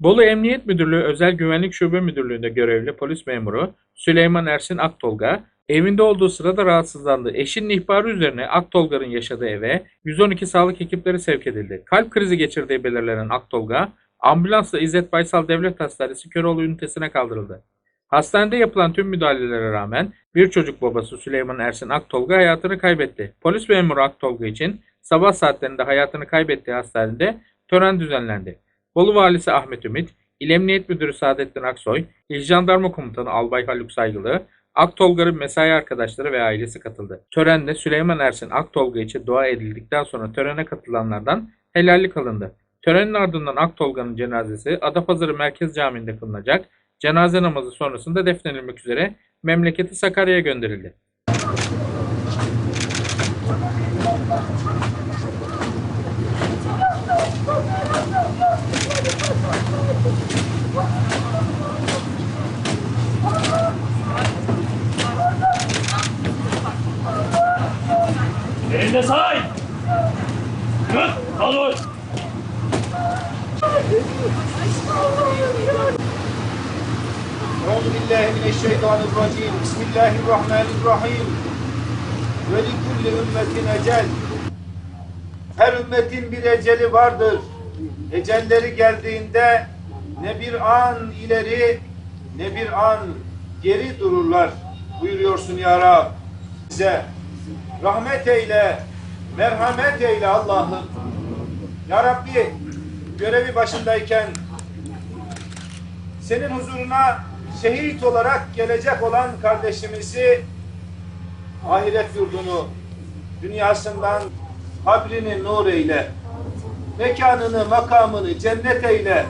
Bolu Emniyet Müdürlüğü Özel Güvenlik Şube Müdürlüğü'nde görevli polis memuru Süleyman Ersin Aktolga, evinde olduğu sırada rahatsızlandı. Eşinin ihbarı üzerine Aktolga'nın yaşadığı eve 112 sağlık ekipleri sevk edildi. Kalp krizi geçirdiği belirlenen Aktolga, ambulansla İzzet Baysal Devlet Hastanesi Köroğlu ünitesine kaldırıldı. Hastanede yapılan tüm müdahalelere rağmen bir çocuk babası Süleyman Ersin Aktolga hayatını kaybetti. Polis memuru Aktolga için sabah saatlerinde hayatını kaybettiği hastanede tören düzenlendi. Bolu Valisi Ahmet Ümit, İl Emniyet Müdürü Saadettin Aksoy, İl Jandarma Komutanı Albay Haluk Saygılı, Aktolga'nın mesai arkadaşları ve ailesi katıldı. Törende Süleyman Ersin Aktolga için dua edildikten sonra törene katılanlardan helallik alındı. Törenin ardından Aktolga'nın cenazesi Adapazarı Merkez Camii'nde kılınacak. Cenaze namazı sonrasında defnedilmek üzere memleketi Sakarya'ya gönderildi. Elinde say! Tut! Al أعوذ بالله من الشيطان الرجيم بسم الله الرحمن الرحيم ولكل ümmetin ecel Her ümmetin bir eceli vardır. Ecelleri geldiğinde ne bir an ileri ne bir an geri dururlar. Buyuruyorsun ya Rab. Bize rahmet eyle, merhamet eyle Allah'ım. Ya Rabbi görevi başındayken senin huzuruna şehit olarak gelecek olan kardeşimizi ahiret yurdunu dünyasından kabrini nur eyle. Mekanını makamını cennet eyle.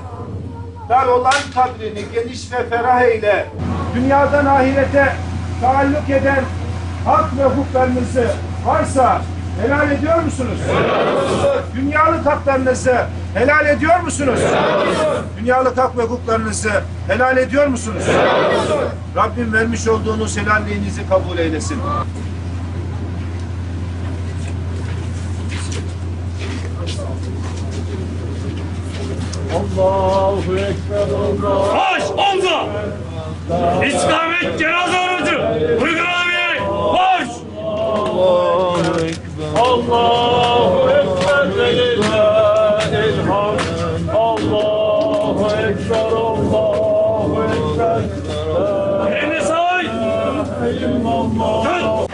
Dar olan kabrini geniş ve ferah eyle. Dünyadan ahirete taalluk eden hak ve hukuklarınızı varsa helal ediyor musunuz? Dünyalık haklarınızı helal ediyor musunuz? Dünyalık hak ve hukuklarınızı helal ediyor musunuz? Rabbim vermiş olduğunuz helalliğinizi kabul eylesin. Allahu Ekber Allah. Baş omza! İstikamet cenaze aracı! Uyguladı bir Baş! Allahu Ekber. Ve lillahil hamd. Allahu Ekber, Allahu Ekber. Elini say! Tut!